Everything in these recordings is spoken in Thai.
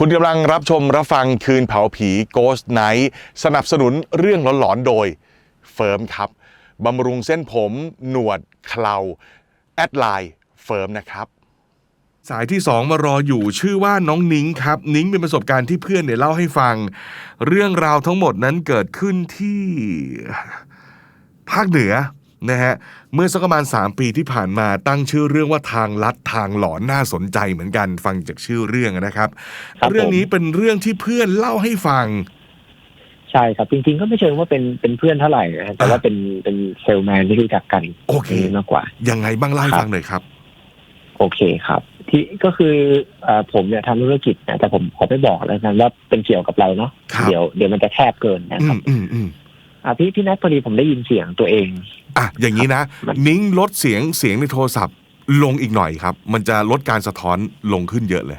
คุณกำลังรับชมรับฟังคืนเผาผี Ghost Night สนับสนุนเรื่องหลอนๆโดยเฟิร์มครับบำรุงเส้นผม หนวดเคราแอดไลน์เฟิร์มนะครับ สายที่สองมารออยู่ชื่อว่าน้องนิ้งครับ นิ้งเป็นประสบการณ์ที่เพื่อนเนี่ยเล่าให้ฟัง เรื่องราวทั้งหมดนั้นเกิดขึ้นที่ ภาคเหนือ นะฮะเมื่อสักประมาณ 3 ปีที่ผ่านมาตั้งชื่อเรื่องว่าทางลัดทางหลอนน่าสนใจเหมือนกันฟังจากชื่อเรื่องนะครับครับผมเรื่องนี้เป็นเรื่องที่เพื่อนเล่าให้ฟัง ใช่ครับ จริงๆ ก็ไม่เชิงว่าเป็นเป็นเพื่อนเท่าไหร่นะฮะแต่ว่าเป็นเป็นเซลแมนที่รู้จักกันโอเคมากกว่า ยังไงบ้างเล่าให้ครับฟังหน่อยครับ โอเคครับ ที่ก็คือเอ่อผมเนี่ยทำธุรกิจนะแต่ผมขอไม่บอกแล้วกันว่าเป็นเกี่ยวกับเราเนาะครับเดี๋ยวเดี๋ยวมันจะแคบเกินนะอืครัมบอืมอืมอ่าพี่พี่นัทพอดีผมได้ยินเสียงตัวเอง อะอย่างนี้นะมันนิ้งลดเสียงเสียงในโทรศัพท์ ลงอีกหน่อยครับ มันจะลดการสะท้อนลงขึ้นเยอะเลย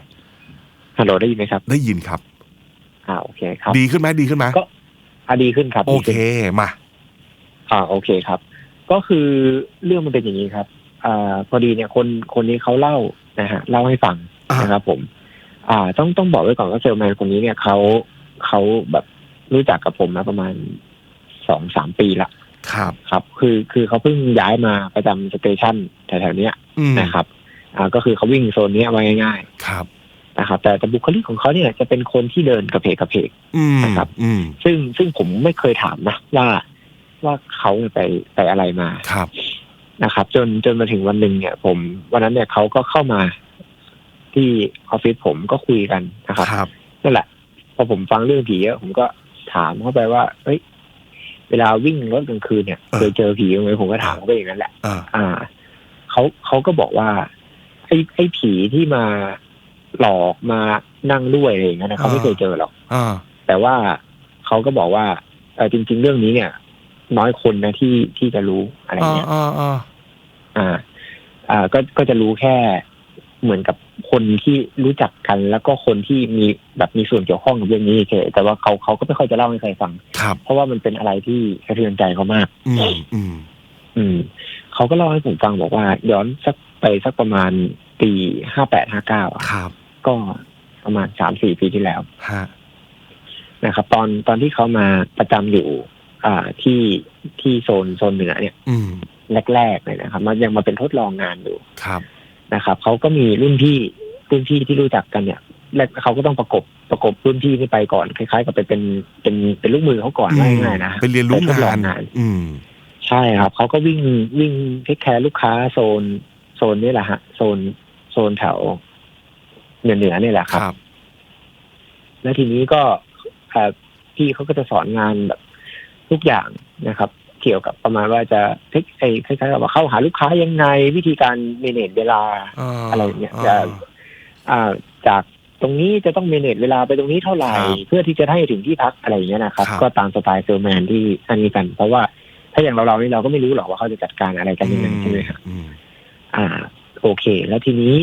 ฮัลโหลได้ยินไหมครับได้ยินครับ อ่าโอเคครับ ดีขึ้นไหมดีขึ้นไหมก็อ่าดีขึ้นครับโอดีเคขึ้นมา อ่าโอเคครับ ก็คือเรื่องมันเป็นอย่างนี้ครับ อ่า พอดีเนี่ยคนคนนี้เขาเล่านะฮะเล่าให้ฟังอ่าน นะครับ ผม อ่า ต้องต้องบอกไว้ก่อนว่าเซลแมนคนนี้เนี่ยเขาเขาแบบรู้จักกับผมมาประมาณสองสามปีละ ครับ ครับ คือคือเขาเพิ่งย้ายมาประจำสเตชันแถวๆเนี้ยอืมนะครับ อ่าก็คือเขาวิ่งโซนเนี้ยไว้ง่ายครับๆนะครับแต่แต่บุคลิกของเขาเนี่ยจะเป็นคนที่เดินกระเพกกระเพกอืมนะครับอืมซึ่งซึ่งผมไม่เคยถามนะว่าว่าเขาเนี่ยไปไปอะไรมาครับนะครับ จนจนมาถึงวันหนึ่งเนี่ย ผม วันนั้นเนี่ยเขาก็เข้ามาที่ออฟฟิศผมก็คุยกันนะครับครับนั่นแหละพอผมฟังเรื่องผีเยอะผมก็ถามเข้าไปว่า เอ้ย เวลาวิ่งรถกลางคืนเนี่ยเออเคยเจอผีไหมผมก็ถามเขาไปอย่างนั้นแหละอ่าอ่าเขาเขาก็บอกว่าไอ้ไอ้ผีที่มาหลอกมานั่งด้วยอะไรอย่างเงี้ยนะเขาไม่เคยเจอหรอกอ่าแต่ว่าเขาก็บอกว่าเออจริง ๆ เรื่องนี้เนี่ย น้อยคนนะที่ที่จะรู้อะไรอ่าเงี้ยอ่าอ่าอ่าอ่าก็ก็จะรู้แค่ เหมือนกับคนที่รู้จักกัน แล้วก็คนที่มีแบบมีส่วนเกี่ยวข้องกับเรื่องนี้เฉยแต่ว่าเขาเขาก็ไม่ค่อยจะเล่าให้ใครฟัง ครับ เพราะว่ามันเป็นอะไรที่สะเทือนใจเขามาก อืมอืมอืมเขาก็เล่าให้ผมฟังบอกว่า ย้อนสักไปสักประมาณปีห้าแปดห้าเก้าครับก็ประมาณสามสี่ปีที่แล้วฮะนะครับ ตอนตอนที่เขามาประจำอยู่ อ่าที่ที่โซนโซนเหนือเนี่ย อืมแรกๆเลยนะครับ มันยังมาเป็นทดลองงานอยู่ ครับ นะครับเขาก็มีรุ่นพี่รุ่นพี่ที่รู้จักกันเนี่ยแรกเขาก็ต้องประกบประกบรุ่นพี่นี่ไปก่อนคล้ายๆ กับไปเป็นเป็นเป็นลูกมือเขาก่อนว่าง่ายๆนะไปเรียนรู้ไปทดลงาองนงานอืม ใช่ครับเขาก็วิ่งวิ่งเทคแคร์ลูกค้าโซน โซนนี่แหละฮะ โซนโซนแถวเหนือเหนือๆนี่แหละคครับรับ แล้วทีนี้ก็เอ่อพี่เขาก็จะสอนงานแบบทุกอย่างนะครับ เกี่ยวกับประมาณว่าจะเทคไอ้คล้ายๆกับว่าเข้าหาลูกค้ายังไงวิธีการเมเนจเวลาอะไรอย่างเงี้ยจะอ่าจากตรงนี้จะต้องเมเนจเวลาไปตรงนี้เท่าไหร่ครับเพื่อที่จะให้ถึงที่พักอะไรอย่างเงี้ยนะครับครับก็ตามสไตล์เซลแมนที่อันนี้กัน เพราะว่าถ้าอย่างเราเราๆนี่เราก็ไม่รู้หรอกว่าเขาจะจัดการอะไรกันยังไงใช่ไหมครับอืมอ่า โอเค แล้วทีนี้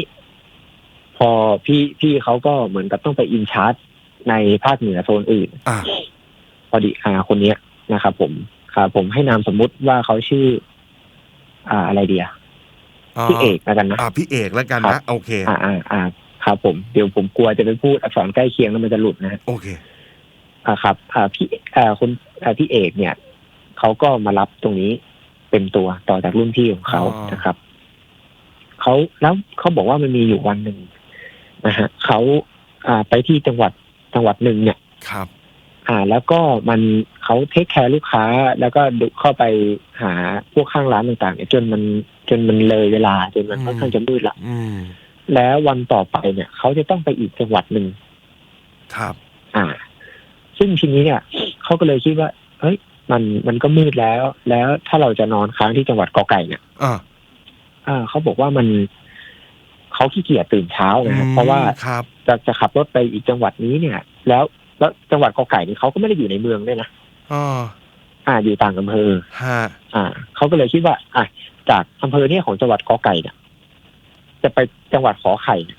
พอพี่พี่เขาก็เหมือนกับต้องไปอินชาร์จในภาคเหนือโซนอื่นอ่าพอดีอ่าคนเนี้ยนะครับผม ครับผมให้นามสมมุติว่าเขาชื่อ อ่าอะไรเดียพี่เอกแล้วกันนะอ่าพี่เอกแล้วกันครันะบโอเค อ่าอ่าอ่าครับผมเดี๋ยวผมกลัวจะไปพูดอักษรใกล้เคียงแล้วมันจะหลุดนะฮะโอเค อ่าครับ อ่าพี่อ่าคุณอ่าพี่เอกเนี่ยเขาก็มารับตรงนี้เป็นตัวต่อจากรุ่นพี่ของเขาอ๋อนะครับเขาแล้วเขาบอกว่ามันมีอยู่วันหนึ่งนะฮะเขาอ่าไปที่จังหวัดจังหวัดหนึ่งเนี่ยครับ อ่า แล้วก็มันเขาเทคแคร์ลูกค้า แล้วก็ดุเข้าไปหาพวกข้างร้านต่างๆเนี่ยจนมันจนมันเลยเวลาจนมันค่อนข้างจะมืดละอืมแล้ววันต่อไปเนี่ยเขาจะต้องไปอีกจังหวัดหนึ่งครับ อ่า ซึ่งทีนี้เนี่ยเขาก็เลยคิดว่า เฮ้ย มันมันก็มืดแล้ว แล้วถ้าเราจะนอนค้างที่จังหวัดกอไก่เนี่ยอ่า อ่าเขาบอกว่ามันเขาขี้เกียจตื่นเช้านะครับเพราะว่าครับ จะจะขับรถไปอีกจังหวัดนี้เนี่ย แล้ว แล้วจังหวัดกอไก่นี่เขาก็ไม่ได้อยู่ในเมืองด้วยนะอ่าอ่าอยู่ต่างอำเภอฮะอ่าเขาก็เลยคิดว่า อะจากอำเภอเนี่ยของจังหวัดกอไก่เนี่ยจะไปจังหวัดขอไข่เนี่ย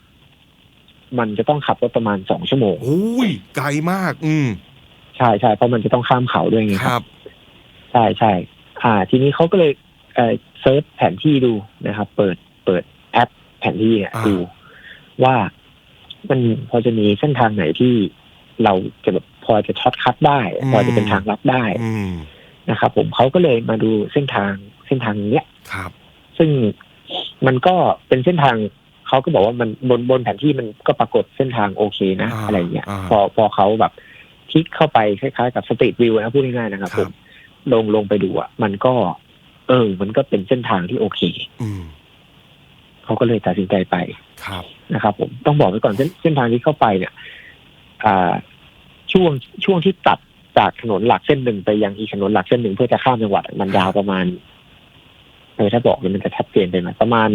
มันจะต้องขับรถประมาณสองชั่วโมงโอ้ยไกลมาก อืมใช่ใช่เพราะมันจะต้องข้ามเขาด้วยไงคครับ รับ ใช่ใช่อ่า ทีนี้เขาก็เลยเอ่อเซิร์ชแผนที่ดูนะครับ เปิดเปิดแอปแผนที่เนี่ยอ่า ดูว่ามันพอจะมีเส้นทางไหนที่ เราจะแบบพอจะช็อตคัดได้อืมพอจะเป็นทางลัดได้อืมนะครับผมเขาก็เลยมาดูเส้นทางเส้นทางเนี้ยครับ ซึ่งมันก็เป็นเส้นทางเขาก็บอกว่ามันบนบนแผนที่มันก็ปรากฏเส้นทางโอเคนะอ่าอะไรเงี้ยอ่าพอพอเขาแบบคลิกเข้าไปคล้ายๆกับสตรีทวิวนะพูดง่ายๆนะครับครัผบมลงลงไปดูอะมันก็ เออ มันก็เป็นเส้นทางที่โอเคอืมเขาก็เลยตัดสินใจไปครับนะครับ ผมต้องบอกไว้ก่อนเส้นเส้นทางที่เข้าไปเนี่ยอ่า ช่วงช่วงที่ตัดจากถนนหลักเส้นหนึ่งไปยังอีกถนนหลักเส้นหนึ่งเพื่อจะข้ามจังหวัดมันยาวประมาณเออถ้าบอกเนี่ยมันจะชัดเจนไปไหมประมาณ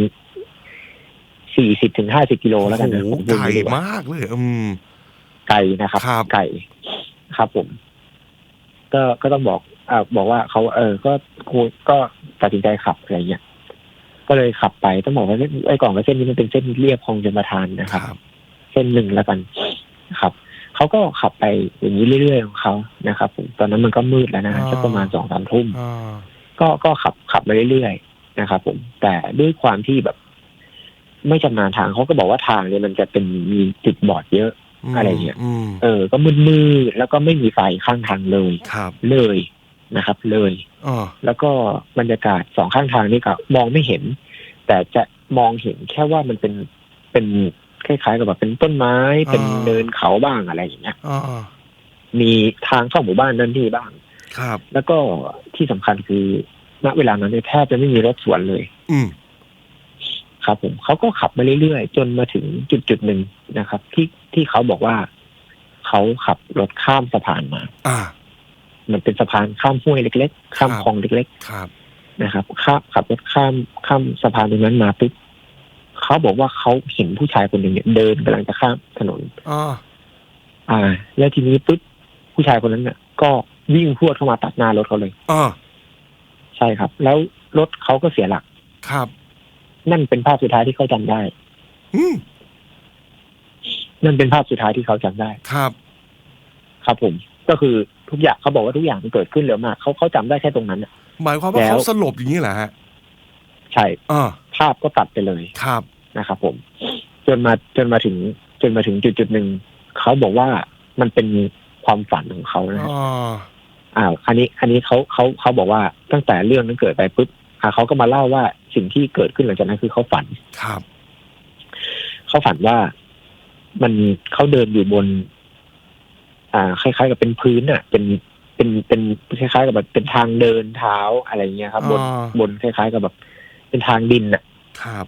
สี่สิบถึงห้าสิบกิโลแล้วกันนะโอ้ผมโหพูดไกลไม่ดีกว่มากเลย อืมไกลนะครับครับไกลครับผม ก็ก็ต้องบอกอ่าบอกว่าเขาเออ ก็ครูก็ตัดสินใจขับอะไรเงี้ยก็เลยขับไปต้องบอกว่าเส้นไอ้ก่อนกับเส้นนี้มันเป็นเส้นเรียบคลองชลประทานนะคครับรับ เส้นหนึ่งแล้วกัน ครับ เขาก็ขับไปอย่างนี้เรื่อยๆของเขานะครับผมตอนนั้นมันก็มืดแล้วนะอ่าสักประมาณสองสามทุ่มอ่าก็ก็ขับขับมาเรื่อยๆนะครับผมแต่ด้วยความที่แบบ ไม่ชำนาญทางเขาก็บอกว่าทางเนี่ยมันจะเป็นมีจุดบอดเยอะมอะไรเงี้ยอืมเออ ก็มืดๆแล้วก็ไม่มีไฟข้างทางเลยครับเลยนะครับ เลยอ่าแล้วก็บรรยากาศสองข้างทางนี่ก็มองไม่เห็น แต่จะมองเห็นแค่ว่ามันเป็นเป็น คล้ายๆกับแบบเป็นต้นไม้เป็นเนินเขาบ้างอะไรอย่างเงี้ยอ่ามีทางเข้าหมู่บ้านนั่นที่บ้าง ครับ แล้วก็ที่สำคัญคือณเวลานั้นเนี่ยแทบจะไม่มีรถสวนเลย อืมครับ ผมเขาก็ขับมาเรื่อยๆจนมาถึงจุดจุดๆหนึ่งนะครับ ที่ที่เขาบอกว่าเขาขับรถข้ามสะพานมา อ่า มันเป็นสะพานข้ามห้วยเล็ก ๆ ข้ามครับคลองเล็กครับๆนะครับข้ามขับรถข้ามข้ามสะพานตรงนั้นมาปุ๊บ เขาบอกว่าเขาเห็นผู้ชายคนหนึ่งเนี่ยเดินกำลังจะข้ามถนนอ่าอ่า แล้วทีนี้ปุ๊บผู้ชายคนนั้นเนี่ยก็วิ่งพรวดเข้ามาตัดหน้ารถเขาเลยอ่าใช่ครับ แล้วรถเขาก็เสียหลัก ครับนั่นเป็นภาพสุดท้ายที่เขาจำได้ อืมนั่นเป็นภาพสุดท้ายที่เขาจำได้ ครับ ครับผม ก็คือทุกอย่างเขาบอกว่าทุกอย่างมันเกิดขึ้นเร็วมากเขาเขาจำได้แค่ตรงนั้นน่ะ หมายความว่าแล้ว เขาสลบอย่างนี้เหรอฮะใช่ อ่าภาพก็ตัดไปเลย ครับ นะครับผม จนมาจนมาถึง จนมาถึงจุดจุดหนึ่งเขาบอกว่ามันเป็นความฝันของเขานะอ่าอ่าอันนี้ อันนี้เขาเขาเขาบอกว่าตั้งแต่เรื่องนั้นเกิดไปปุ๊บอ่าเขาก็มาเล่าว่าสิ่งที่เกิดขึ้นหลังจากนั้นคือเขาฝันครับเขาฝันว่ามันเขาเดินอยู่บน อ่า คล้ายๆกับเป็นพื้นอะ เป็นเป็นเป็นคล้ายๆกับแบบเป็นทางเดินเท้าอะไรเงี้ยครับ บนอ่าบนคล้ายๆกับแบบ เป็นทางดินอะ ครับ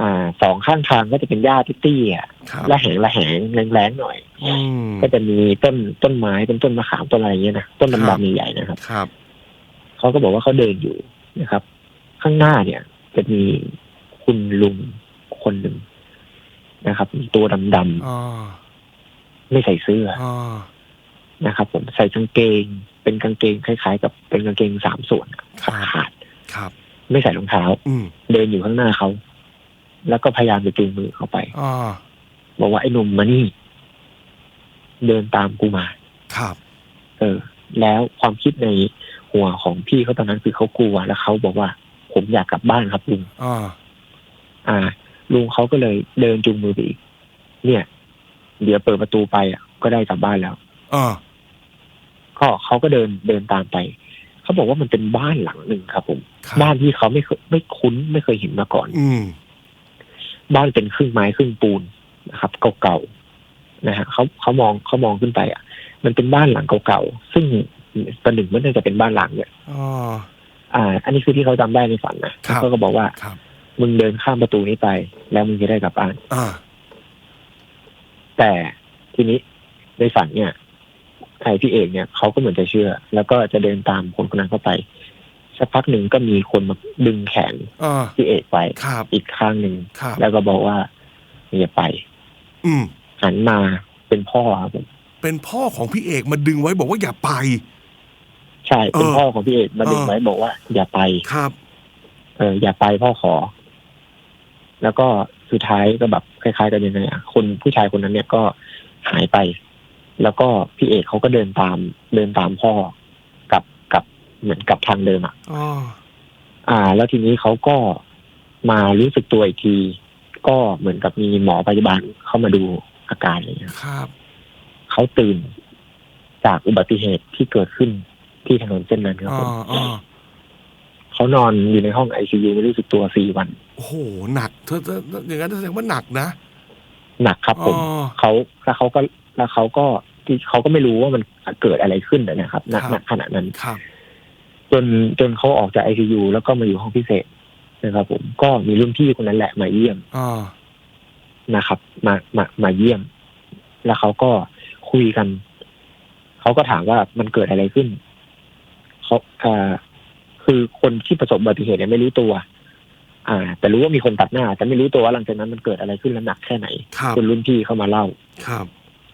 อ่าสองข้างทางก็จะเป็นหญ้าที่เตี้ยครับละแหงละแหงแรงๆหน่อย อืม ก็จะมีต้นต้นไม้เป็นต้นมะขามต้นอะไรเงี้ยนะต้นครับ ดำๆใหญ่ๆนะครับครับ เขาก็บอกว่าเขาเดินอยู่นะครับ ข้างหน้าเนี่ย จะมีคุณลุงคนหนึ่งนะครับ ตัวดำอ่าๆไม่ใส่เสื้ออ่านะครับ ผมใส่กางเกง เป็นกางเกงคล้าย ๆ กับเป็นกางเกงสามส่วนครับ ขาดครับๆไม่ใส่รองเท้า อืม เดินอยู่ข้างหน้าเขา แล้วก็พยายามจะจูงมือเขาไปอ่าบอกว่าไอ้หนุ่มมานี่ เดินตามกูมา ครับ เออ แล้วความคิดในหัวของพี่เขาตอนนั้นคือเขากลัวแล้วเขาบอกว่า ผมอยากกลับบ้านครับลุงอ่า อ่า ลุงเขาก็เลยเดินจูงมือไปอีกเนี่ย เดี๋ยวเปิดประตูไปอะ ก็ได้กลับบ้านแล้วอ่าก็เขาก็เดินเดินตามไปเขาบอกว่ามันเป็นบ้านหลังหนึ่งครับผมครับบ้านที่เขาไม่เคยไม่คุ้นไม่เคยเห็นมาก่อน อืม บ้านเป็นครึ่งไม้ครึ่งปูนนะครับเก่าๆนะฮะเขาเขามองเขามองขึ้นไปอะ มันเป็นบ้านหลังเก่าๆซึ่งประหนึ่งมันน่าจะเป็นบ้านหลังเนี่ยอ่าอ่า อันนี้คือที่เขาจำได้ในฝันนะครับเขาก็บอกว่าครับมึงเดินข้ามประตูนี้ไป แล้วมึงจะได้กลับบ้านอ่าแต่ทีนี้ในฝันเนี่ยไอ้พี่เอกเนี่ยเขาก็เหมือนจะเชื่อ แล้วก็จะเดินตามคนคนนั้นเข้าไป สักพักหนึ่งก็มีคนมาดึงแขนอ่าพี่เอกไปครับ อีกข้างหนึ่งครับ แล้วก็บอกว่าอย่าไป อืม หันมาเป็นพ่อครับผมเป็นพ่อของพี่เอกมาดึงไว้บอกว่าอย่าไป ใช่เป็นเออพ่อของพี่เอกมาดึงเออ ไว้บอกว่า อย่าไป ครับ เอออย่าไปพ่อขอ แล้วก็สุดท้ายก็แบบคล้ายๆกันยังไงอะคนผู้ชายคนนั้นเนี่ยก็หายไป แล้วก็พี่เอกเขาก็เดินตามเดินตามพ่อกับกับ เหมือนกับทางเดิมอะอ่าอ่า แล้วทีนี้เขาก็มารู้สึกตัวอีกที ก็เหมือนกับมีหมอพยาบาลเข้ามาดูอาการอะไรเงี้ยครับเขาตื่นจากอุบัติเหตุที่เกิดขึ้นที่ถนนเส้นนั้นครับอ่าผมอ่าเขานอนอยู่ในห้องไอซียูไม่รู้สึกตัวสี่วัน โอ้โหหนักเธอเธออย่างนั้นแสดงว่าหนักนะหนักครับผมอ๋อเขาแล้วเขาก็แล้วเขาก็ที่เขาก็ไม่รู้ว่ามันเกิดอะไรขึ้นนะครับณครับณขณะนั้นครับ จนจนเขาออกจากไอซียูแล้วก็มาอยู่ห้องพิเศษนะครับ ผมก็มีรุ่นพี่คนนั้นแหละมาเยี่ยมอ่านะครับ มามามาเยี่ยม แล้วเขาก็คุยกัน เขาก็ถามว่ามันเกิดอะไรขึ้นเขาอ่าคือคนที่ประสบอุบัติเหตุเนี่ยไม่รู้ตัว อ่า แต่รู้ว่ามีคนตัดหน้า แต่ไม่รู้ตัวว่าหลังจากนั้นมันเกิดอะไรขึ้นและหนักแค่ไหน ครับ จนรุ่นพี่เข้ามาเล่า ครับ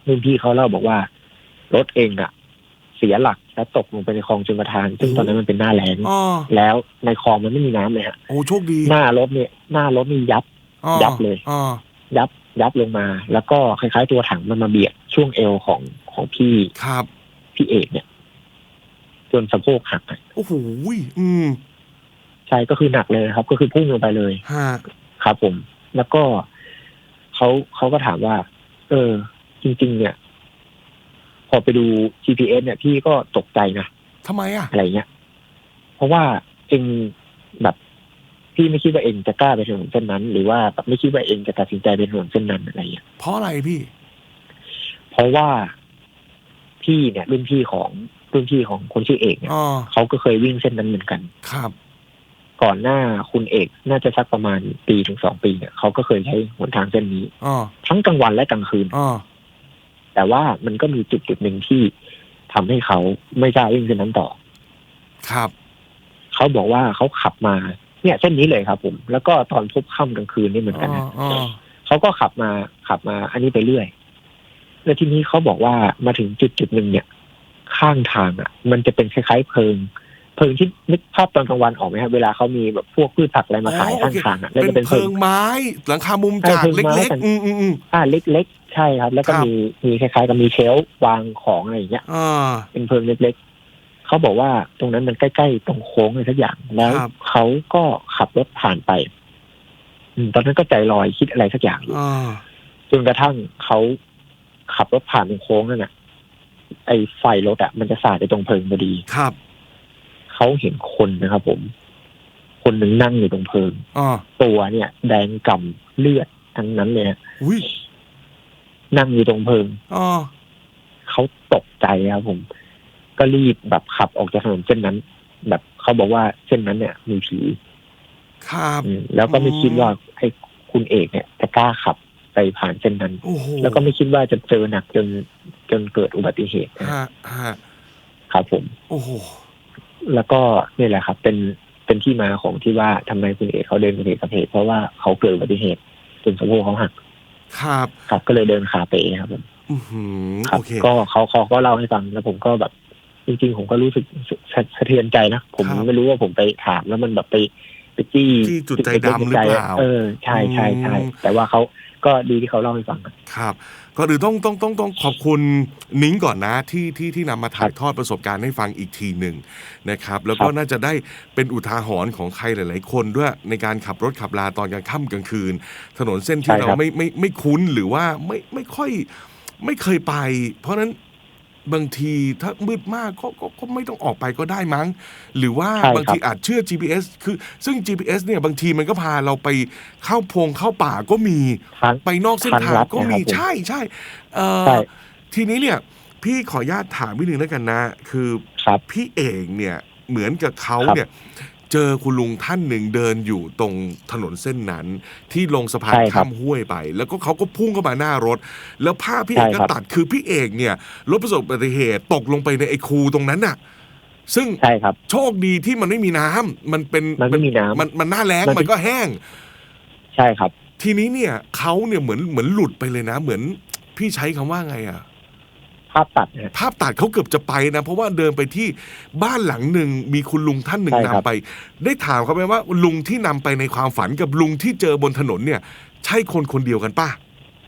รุ่นพี่เขาเล่าบอกว่า รถเองอะ เสียหลักและตกลงไปในคลองชลประทาน ซึ่งตอนนั้นมันเป็นหน้าแล้งอ๋อแล้วในคลองมันไม่มีน้ำเลยฮะโอ้โชคดีหน้ารถเนี่ยหน้ารถนี่ยับอ๋อยับเลย อ๋อยับยับลงมา แล้วก็คล้ายๆตัวถังมันมาเบียดช่วงเอวของของพี่ครับพี่เอกเนี่ยจนสะโพกหักอะโอ้โหอืมใช่ก็คือหนักเลยครับ ก็คือพุ่งลงไปเลย ฮะครับผม แล้วก็เขาเขาก็ถามว่า เออ จริง ๆ เนี่ย พอไปดู GPS เนี่ยพี่ก็ตกใจนะทำไมอะ อะไรเงี้ย เพราะว่าเองแบบพี่ไม่คิดว่าเองจะกล้าไปถนนเส้นนั้น หรือว่าแบบไม่คิดว่าเองจะตัดสินใจไปถนนเส้นนั้นอะไรเงี้ยเพราะอะไรพี่ เพราะว่าพี่เนี่ย รุ่นพี่ของรุ่นพี่ของคนชื่อเอกเนี่ยอ๋อเขาก็เคยวิ่งเส้นนั้นเหมือนกัน ครับ ก่อนหน้าคุณเอกน่าจะสักประมาณปีถึงสองปีเนี่ยเขาก็เคยใช้หนทางเส้นนี้ อ๋อทั้งกลางวันและกลางคืน อ๋อ แต่ว่ามันก็มีจุดจุดหนึ่งที่ทำให้เขาไม่กล้าวิ่งเส้นนั้นต่อ ครับ เขาบอกว่าเขาขับมา เนี่ย เส้นนี้เลยครับผม แล้วก็ตอนพบค่ำกลางคืนนี่เหมือนกันอ๋อนะอ๋อเขาก็ขับมาขับมา อันนี้ไปเรื่อย แล้วทีนี้เขาบอกว่ามาถึงจุดจุดหนึ่งเนี่ย ข้างทางอะ มันจะเป็นคล้ายๆเพลิง เพลิงที่นึกภาพตอนกลางวันออกไหมครับเวลาเขามีแบบพวกพืชผักอะไรมาขายอ๋อโอข้างเคทางอะแล้วเป็นจะเป็นเพเพลิลิงงไม้ หลังคามุมใช่จากเพลิงไม้เล็กกันๆอืมอืมอืมอ่าเล็กๆ ใช่ครับ แล้วก็ครับมีมีคล้ายๆกับมีเชลฟ์วางของอะไรอย่างเงี้ยอ่าเป็นเพลิงเล็กๆเขาบอกว่าตรงนั้นมันใกล้ๆตรงโค้งอะไรสักอย่างแล้วครับเขาก็ขับรถผ่านไปอืมตอนนั้นก็ใจลอยคิดอะไรสักอย่างอยู่อ่าจนกระทั่งเขาขับรถผ่านตรงโค้งนั่นน่ะไอ้ไฟรถอะมันจะสาดไปตรงเพลิงพอดีครับ เขาเห็นคนนะครับผม คนหนึ่งนั่งอยู่ตรงเพลิงอ่าตัวเนี่ย แดงก่ำเลือดทั้งนั้นเลยฮะอุ้ยนั่งอยู่ตรงเพลิง อ่าเขาตกใจครับผม ก็รีบแบบขับออกจากถนนเส้นนั้น แบบเขาบอกว่าเส้นนั้นเนี่ย มีผีครับ อืมแล้วก็ไม่คิดว่าไอ้คุณเอกเนี่ยจะกล้าขับไปผ่านเส้นนั้น โอ้โหแล้วก็ไม่คิดว่าจะเจอหนักจนจนเกิดอุบัติเหตุนะฮะฮะครับผม โอ้โห แล้วก็นี่แหละครับ เป็นเป็นที่มาของที่ว่าทำไมคุณเอกเขาเดินกระเพกกระเพกเพราะว่าเขาเกิดอุบัติเหตุจนสะโพกเขาหัก ครับ ครับก็เลยเดินขาเป๋ครับผมอือหือครับโอเคก็เขาเขาก็เล่าให้ฟังแล้วผมก็แบบจริงๆผมก็รู้สึกสะสะเทือนใจนะผมครับไม่รู้ว่าผมไปถามแล้วมันแบบไปไปจี้จี้จุดใจดำหรือเปล่าเออใช่ใช่ใช่อืมแต่ว่าเขาก็ดีที่เขาเล่าให้ฟังอะครับ ก็หรือต้องต้องต้องต้องขอบคุณนิ้งก่อนนะที่ที่ที่นำมาถ่ายครับทอดประสบการณ์ให้ฟังอีกทีหนึ่งนะครับแล้วก็ครับน่าจะได้เป็นอุทาหรณ์ของใครหลาย ๆ คนด้วยในการขับรถขับลาตอนกลางค่ำกลางคืน ถนนเส้นที่ใช่เราครับไม่ไม่ไม่คุ้นหรือว่าไม่ไม่ค่อยไม่เคยไป เพราะฉะนั้น บางทีถ้ามืดมากก็ก็ก็ไม่ต้องออกไปก็ได้มั้ง หรือว่าใช่ครับ บางทีอาจเชื่อ GPS คือซึ่ง GPS เนี่ยบางทีมันก็พาเราไปเข้าพงเข้าป่าก็มี ทาง ไปนอกเส้นทางทางลัดก็มีนะครับผมใช่ใช่เอ่อใช่ ทีนี้เนี่ย พี่ขออนุญาตถามวิดนึงแล้วกันนะ คือครับ พี่เอกเนี่ยเหมือนกับเขาครับ เนี่ย เจอคุณลุงท่านหนึ่งเดินอยู่ตรงถนนเส้นนั้น ที่ลงสะพานใช่ครับข้ามห้วยไป แล้วก็เขาก็พุ่งเข้ามาหน้ารถ แล้วภาพพี่เอกใช่ก็ครับ ตัดคือพี่เอกเนี่ยรถประสบอุบัติเหตุตกลงไปในไอ้คูตรงนั้นน่ะ ซึ่งใช่ครับ โชคดีที่มันไม่มีน้ำมันเป็นมันไม่มีน้ำ มันมันหน้าแล้งมันมันก็แห้ง ใช่ครับ ทีนี้เนี่ยเขาเนี่ยเหมือนเหมือนหลุดไปเลยนะ เหมือนพี่ใช้คำว่าไงอะภาพตัดนะ ภาพตัดเขาเกือบจะไปนะ เพราะว่าเดินไปที่บ้านหลังหนึ่งมีคุณลุงท่านหนึ่งใช่ครับนำไป ได้ถามเขาไหมว่าลุงที่นำไปในความฝันกับลุงที่เจอบนถนนเนี่ย ใช่คนคนเดียวกันป่ะ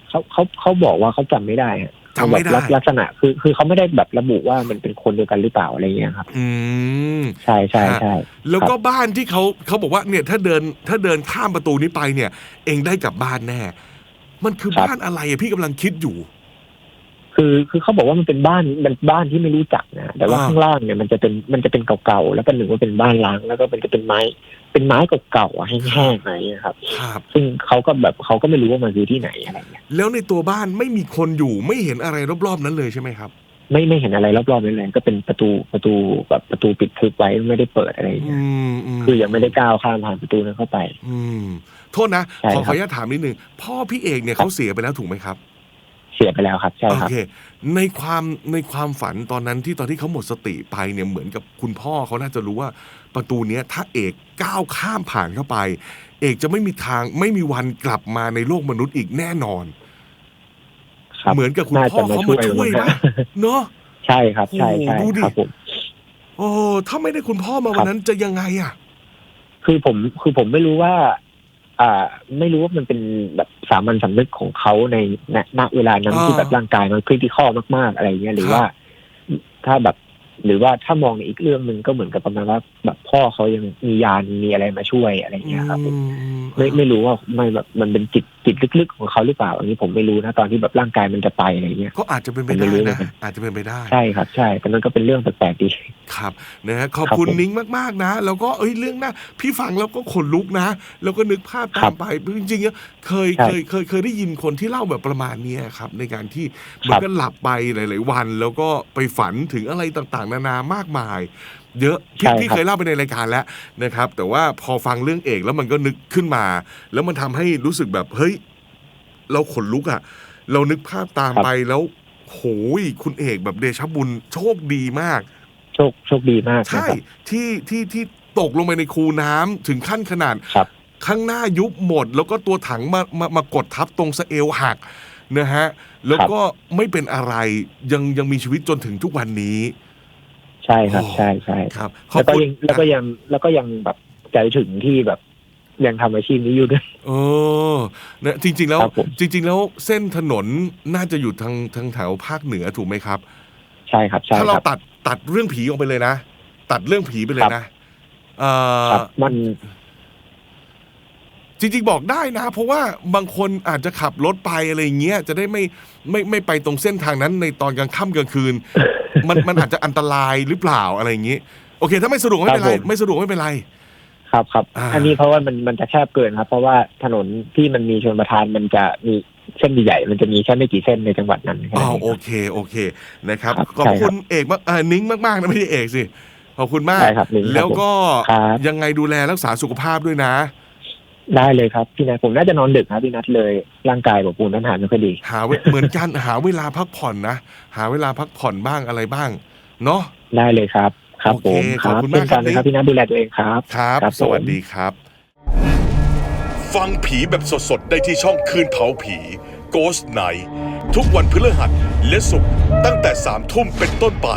เขาเขาเขาบอกว่าเขาจำไม่ได้ฮะจำไม่ได้ แบบลักษณะคือคือเขาไม่ได้แบบระบุว่ามันเป็นคนเดียวกันหรือเปล่าอะไรเงี้ยครับ อืม ใช่ใช่ใช่ แล้วก็บ้านที่เขาเขาบอกว่าเนี่ยถ้าเดินถ้าเดินข้ามประตูนี้ไปเนี่ย เองได้กลับบ้านแน่ มันคือครับ บ้านอะไรอะพี่กำลังคิดอยู่ คือคือเขาบอกว่ามันเป็นบ้านมันบ้านที่ไม่รู้จักนะแต่ว่าอ่า ข้างล่างเนี่ยมันจะเป็นมันจะเป็นเก่าๆแล้วก็หนึ่งว่าเป็นบ้านล้าง แล้วก็มันจะเป็นไม้ เป็นไม้เก่าๆอะแห้งๆอะไรอย่างเงี้ยครับ ครับ ซึ่งเขาก็แบบเขาก็ไม่รู้ว่ามันคือที่ไหนอะไรเงี้ยแล้วในตัวบ้านไม่มีคนอยู่ไม่เห็นอะไรรอบๆนั้นเลยใช่ไหมครับไม่ไม่เห็นอะไรรอบๆนั้นเลยก็เป็นประตูประตูแบบประตูปิดทึบไว้ไม่ได้เปิดอะไรอย่างอืเงี้ยมอืมคือยังไม่ได้ก้าวข้ามผ่านประตูนั้นเข้าไป อืมโทษนะใช่ขอครับ ขออนุญาตถามนิดนึงพ่อพี่เอกเนี่ยเขาเสียไปแล้วถูกไหมครับเสียไปแล้วครับ ใช่โอครับเค ในความในความฝันตอนนั้นที่ตอนที่เขาหมดสติไปเนี่ยเหมือนกับคุณพ่อเขาน่าจะรู้ว่าประตูเนี้ยถ้าเอกก้าวข้ามผ่านเข้าไป เอกจะไม่มีทางไม่มีวันกลับมาในโลกมนุษย์อีกแน่นอน ครับเหมือนกับคุณน่าพ่อจะมาเขาช่มาวยช่วยมั้งนะ เนาะ ใช่ครับ ใช่ใช่โอ้โหดูดิ ครับผม โอ้ถ้าไม่ได้คุณพ่อมาครัวันบนั้นจะยังไงอะ คือผมคือผมไม่รู้ว่า อ่า ไม่รู้ว่ามันเป็นแบบสามัญสำนึกของเขาในณณเวลานั้นอ่าที่แบบร่างกายมันคริติคอลมากๆอะไรเงี้ยหรือครับว่า ถ้าแบบหรือว่าถ้ามองในอีกเรื่องหนึ่งก็เหมือนกับประมาณว่าแบบพ่อเขายังมียานมีอะไรมาช่วยอะไรเงี้ยครับผมอืมไม่ไม่รู้ว่าไม่แบบมันเป็นจิตจิตลึกๆของเขาหรือเปล่าอันนี้ผมไม่รู้นะตอนที่แบบร่างกายมันจะไปอะไรเงี้ยก็อาจจะเป็นไปผมไม่ได้รู้เหมือนะนกันอาจจะเป็นไปได้ใช่ครับ ใช่แต่มันก็เป็นเรื่องแปลกๆดีครับนะฮะขอบครับคุณผมนิ้งมากๆนะ แล้วก็เอ้ยเรื่องหน้าพี่ฟังแล้วก็ขนลุกนะ แล้วก็นึกภาพครัตามบไปจริงๆเคยใช่เคยเคยเคยได้ยินคนที่เล่าแบบประมาณเนี้ยครับ ในการที่เหมือนกันหลับไปหลาย ๆ วัน แล้วก็ไปฝันถึงอะไรต่างๆ นานามากมาย เยอะพี่ใช่ครับพี่เคยเล่าไปในรายการแล้วนะครับ แต่ว่าพอฟังเรื่องเอกแล้วมันก็นึกขึ้นมา แล้วมันทำให้รู้สึกแบบเฮ้ย เราขนลุกอะ่ะ เรานึกภาพตามไปแล้วโหยคุณเอกแบบเดชะบุญโชคดีมาก โชคโชคดีมากนะใช่ครับที่ที่ที่ตกลงไปในคูน้ำถึงขั้นขนาดครับข้างหน้ายุบหมด แล้วก็ตัวถังมามามากดทับตรงสะเอวหักนะฮะแล้วก็ไม่เป็นอะไรยังยังมีชีวิตจนถึงทุกวันนี้ ใช่ครับโอ้ใช่ใช่ครับขอแล้บวก็คุณยังแล้วก็ยังแล้วก็ยังแบบใจถึงที่แบบยังทำอาชีพนี้อยู่ด้วย เออนะจริง ๆ แล้ว ครับผม จริง ๆ แล้วเส้นถนนน่าจะอยู่ทางทางแถวภาคเหนือถูกไหมครับ ใช่ครับใช่ถ้าคเรารับ ตัดตัดเรื่องผีออกไปเลยนะ ตัดเรื่องผีไปเลยนะเออครับมัน จริงๆบอกได้นะ เพราะว่าบางคนอาจจะขับรถไปอะไรอย่างเงี้ยจะได้ไม่ไม่ไม่ไปตรงเส้นทางนั้นในตอนกลางค่ำกลางคืน มันมันอาจจะอันตรายหรือเปล่าอะไรอย่างงี้ โอเค ถ้าไม่สะดวกไม่เป็นไรครับผม ไม่สะดวกไม่เป็นไร ครับครับ อ่า อันนี้เพราะว่ามันมันจะแคบเกินครับ เพราะว่าถนนที่มันมีชนประทานมันจะมีเส้นใหญ่ๆมันจะมีแค่ไม่กี่เส้นในจังหวัดนั้นแค่อ๋อนั้นเองโอเคโอเคนะครับครับขอบใช่ครับคุณเอกมากเอ่อนิ้งมากๆนะไม่ใช่เอกสิขอบคุณมากใช่ครับนิ้งครับแล้วก็ครับยังไงดูแลรักษาสุขภาพด้วยนะ ได้เลยครับพี่นัทผมน่าจะนอนดึกครับพี่นัทเลยร่างกายแบบปูนท่านหารไม่ค่อยดี หาเวเหมือนกันหาเวลาพักผ่อนนะ หาเวลาพักผ่อนบ้างอะไรบ้าง เนาะได้เลยครับ ครับโอผเคมขอบคุณเช่นมากครักับนนะครับนิ้งพี่นัทดูแลตัวเองครับ ครับครับสวัสผมดีครับ ฟังผีแบบสดๆ ได้ที่ช่องคืนเผาผี Ghost Night ทุกวันพฤหัสและศุกร์ตั้งแต่3ทุ่มเป็นต้นไป